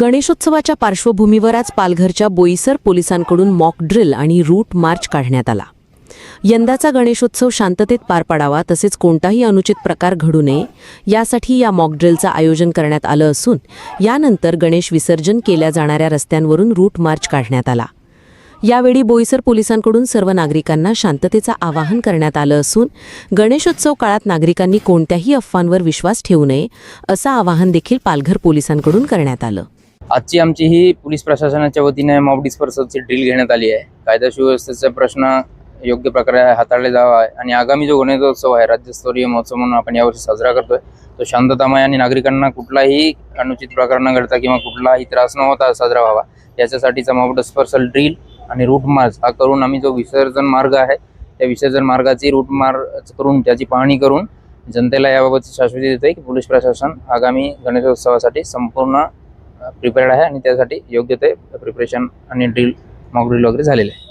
गणेशोत्सवाच्या पार्श्वभूमीवर आज पालघरच्या बोईसर पोलिसांकडून मॉक ड्रिल आणि रूट मार्च काढण्यात आला. यंदाचा गणेशोत्सव शांततेत पार पाडावा तसेच कोणताही अनुचित प्रकार घडू नये यासाठी या मॉक ड्रिलचं आयोजन करण्यात आलं असून यानंतर गणेश विसर्जन केल्या जाणाऱ्या रस्त्यांवरून रूट मार्च काढण्यात आला. यावेळी बोईसर पोलिसांकडून सर्व नागरिकांना शांततेचं आवाहन करण्यात आलं असून गणेशोत्सव काळात नागरिकांनी कोणत्याही अफवांवर विश्वास ठेवू नये असं आवाहन देखील पालघर पोलिसांकडून करण्यात आलं. आजची आमची ही पोलीस प्रशासनाच्या वतीने मॉब डिस्पर्सलची ड्रिल घेण्यात आली आहे. कायदा सुव्यवस्थेचा प्रश्न योग्य प्रकारे हाताळले जावा आहे आणि आगामी जो गणेशोत्सव आहे राज्यस्तरीय महोत्सव म्हणून आपण यावर्षी साजरा करतोय तो शांततामय आणि नागरिकांना कुठलाही अनुचित प्रकार न घडता किंवा कुठलाही त्रास न होता साजरा व्हावा. याच्यासाठीचा मॉब डिस्पर्सल ड्रिल आणि रूट मार्च हा करून आम्ही जो विसर्जन मार्ग आहे त्या विसर्जन मार्गाची रूट मार्च करून त्याची पाहणी करून जनतेला याबाबत शाश्वती देते की पोलीस प्रशासन आगामी गणेशोत्सवासाठी संपूर्ण प्रिपेअर्ड आहे आणि त्यासाठी योग्य ते प्रिपरेशन आणि ड्रिल मॉक ड्रिल वगैरे झालेले आहे.